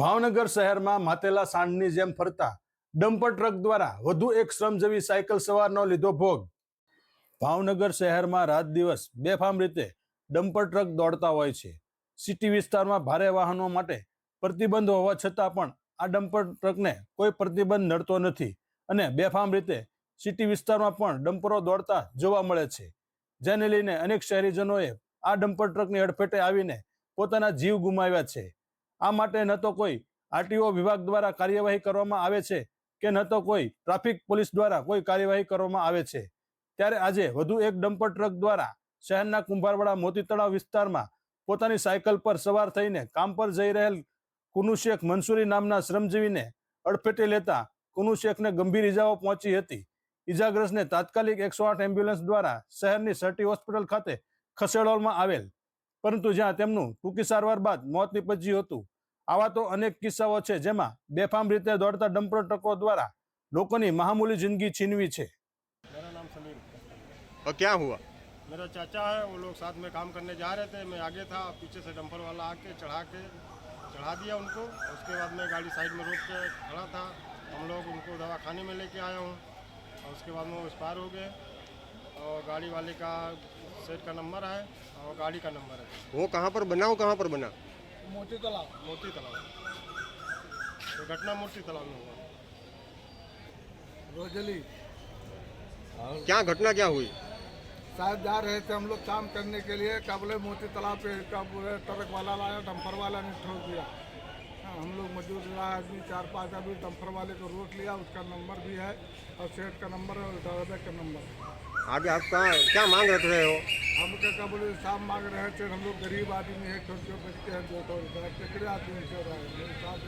ભાવનગર શહેરમાં માતેલા સાંડની જેમ ફરતા ડમ્પર ટ્રક દ્વારા વધુ એક શ્રમજીવી સાયકલ સવારનો લીધો ભોગ. ભાવનગર શહેરમાં રાત દિવસ બેફામ રીતે ડમ્પર ટ્રક દોડતા હોય છે. સિટી વિસ્તારમાં ભારે વાહનો માટે પ્રતિબંધ હોવા છતાં પણ આ ડમ્પર ટ્રકને કોઈ પ્રતિબંધ નડતો નથી અને બેફામ રીતે સિટી વિસ્તારમાં પણ ડમ્પરો દોડતા જોવા મળે છે. જેને લઈને અનેક શહેરીજનોએ આ ડમ્પર ટ્રકની અડફેટે આવીને પોતાના જીવ ગુમાવ્યા છે. આ માટે ન તો કોઈ આરટીઓ વિભાગ દ્વારા કાર્યવાહી કરવામાં આવે છે કે ન તો કોઈ ટ્રાફિક પોલીસ દ્વારા કોઈ કાર્યવાહી કરવામાં આવે છે. ત્યારે આજે વધુ એક ડમ્પર ટ્રક દ્વારા શહેરના કુંભારવાડા મોતી તળાવ વિસ્તારમાં પોતાની સાયકલ પર સવાર થઈને કામ પર જઈ રહેલ કુનુ શેખ મંસૂરી નામના શ્રમજીવીને અડફેટે લેતા કુનુ શેખને ગંભીર ઇજાઓ પહોંચી હતી. ઇજાગ્રસ્તને તાત્કાલિક એકસો આઠ એમ્બ્યુલન્સ દ્વારા શહેરની સર્ટી હોસ્પિટલ ખાતે ખસેડવામાં આવેલ. પરંતુ જ્યાં તેમનું ટૂંકી સારવાર બાદ મોત નીપજ્યું હતું આવા તો અનેક કિસ્સાઓ છે જેમાં બેફામ રીતે દોડતા ડમ્પર ટ્રકો દ્વારા લોકોની મહામૂલી જિંદગી છીનવી છે मेरा नाम सलीम और क्या हुआ मेरा चाचा है वो लोग साथ में काम करने जा रहे थे मैं आगे था पीछे से डंपर वाला आके चढ़ा के चढ़ा दिया उनको उसके बाद मैं गाड़ी साइड में रोक के खड़ा था हम लोग उनको दवा खाने में लेके आया हूँ और उसके बाद में वो एक्सपायर हो गए और गाड़ी वाले का सेट का नंबर है और गाड़ी का नंबर है वो कहाँ पर बना वो कहाँ पर बना मोती तालाब मोती तालाब ये घटना मोती तालाब में हुआ। रोजली. क्या घटना क्या हुई? शायद जा रहे थे हम लोग काम करने के लिए कबले मोती तालाब पे कब ट्रक वाला लाया डंपर वाला ने ठोक दिया। हाँ, हम लोग मौजूद रहा आदमी चार पाँच आदमी डंपर वाले को रोक लिया उसका नंबर भी है और सेठ का नंबर है और ड्राइवर का नंबर। आगे आप कहाँ क्या मांग रख रहे हो? हमको क्या बोले साहब मांग रहे थे हम लोग गरीब आदमी है खर्चों बचते हैं दो सौ रुपये कितने आदमी से रहे हैं साथ